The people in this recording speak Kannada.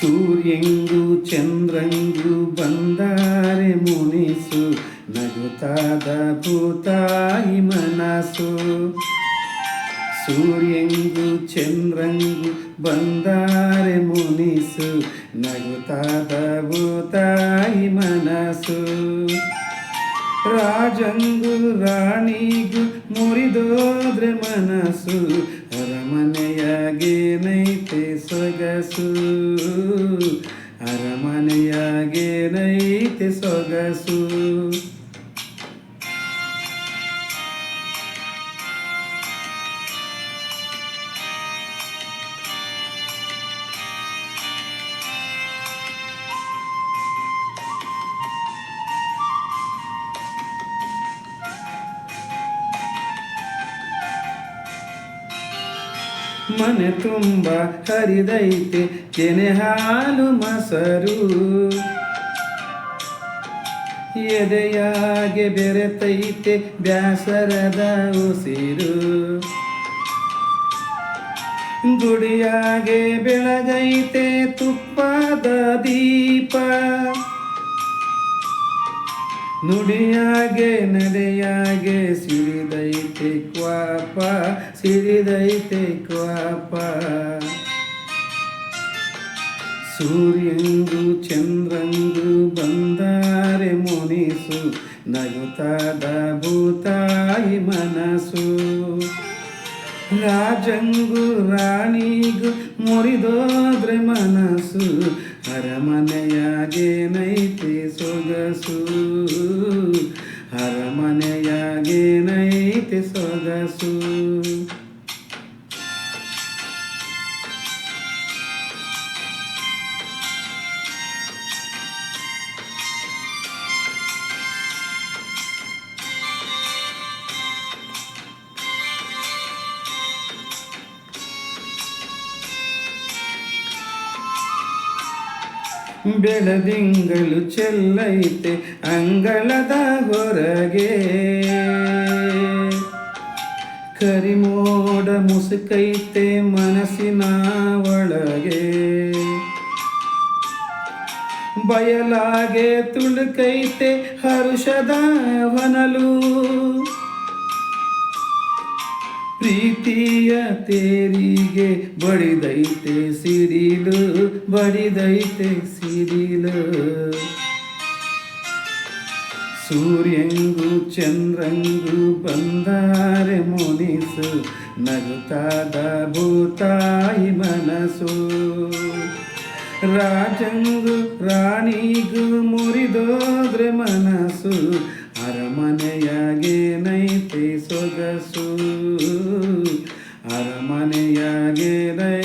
ಸೂರ್ಯಂಗು ಚಂದ್ರಂಗು ಬಂದಾರೆ ಮುನಿಸು ನಗುತ್ತಾದ ಭೂತಾಯಿ ಮನಸ್ಸು ಸೂರ್ಯಂಗು ಚಂದ್ರಂಗು ಬಂದಾರೆ ಮುನಿಸು ನಗುತ್ತಾದ ಭೂತಾಯಿ ಮನಸ್ಸು ರಾಜಂಗು ರಾಣಿಗೂ ಮುರಿದೋದ್ರೆ ಮನಸ್ಸು ಅರಮನೆಯಾಗೇನೈತೆ ಸೊಗಸು ಮನೆ ತುಂಬ ಹರಿದೈತೆ ಕೆನೆ ಹಾಲು ಮೊಸರು. ಎದೆಯಾಗೆ ಬೆರೆತೈತೆ ಬ್ಯಾಸರದ ಉಸಿರು. ಗುಡಿಯಾಗೆ ಬೆಳಗೈತೆ ತುಪ್ಪದ ದೀಪ. ನುಡಿಯಾಗೆ ನಡೆಯಾಗೆ ಸಿರಿದೈತೆ ಕ್ವಾಪ ಸಿರಿದೈತೆ ಕ್ವಾಪ. ಸೂರ್ಯಂದು ಚಂದ್ರಂದು ಬಂದಾರೆ ಮುನಿಸು ನಗುತ್ತಾದ ಭೂತಾಯಿ ಮನಸ್ಸು ರಾಜಂಗು ರಾಣಿಗೂ ಮುರಿದೋದ್ರೆ ಮನಸ್ಸು ಅರಮನೆಯಾಗೇನೈತೆ ಸೊಗಸು. ಬೆಳದಿಂಗಳು ಚೆಲ್ಲೈತೆ ಅಂಗಳದ ಹೊರಗೆ. ಕರಿಮೋಡ ಮುಸುಕೈತೆ ಮನಸ್ಸಿನ ಒಳಗೆ. ಬಯಲಾಗೆ ತುಳುಕೈತೆ ಹರುಷದ ಹೊನಲು. ಪ್ರೀತಿಯ ತೇರಿಗೆ ಬಡಿದೈತೆ ಸಿಡಿಲು ಬಡಿದೈತೆ ಸಿಡಿಲು. ಸೂರ್ಯಂಗು ಚಂದ್ರಂಗು ಬಂದಾರೆ ಮುನಿಸು ನಗುತ್ತಾದ ಭೂತಾಯಿ ಮನಸ್ಸು ರಾಜಂಗು ರಾಣಿಗೂ ಮುರಿದೋದ್ರೆ ಮನಸ್ಸು ಅರಮನೆಯಾಗೇನೈತೆ ಅರಮನೆಯಾಗೇನೈತೆ ಸೊಗಸು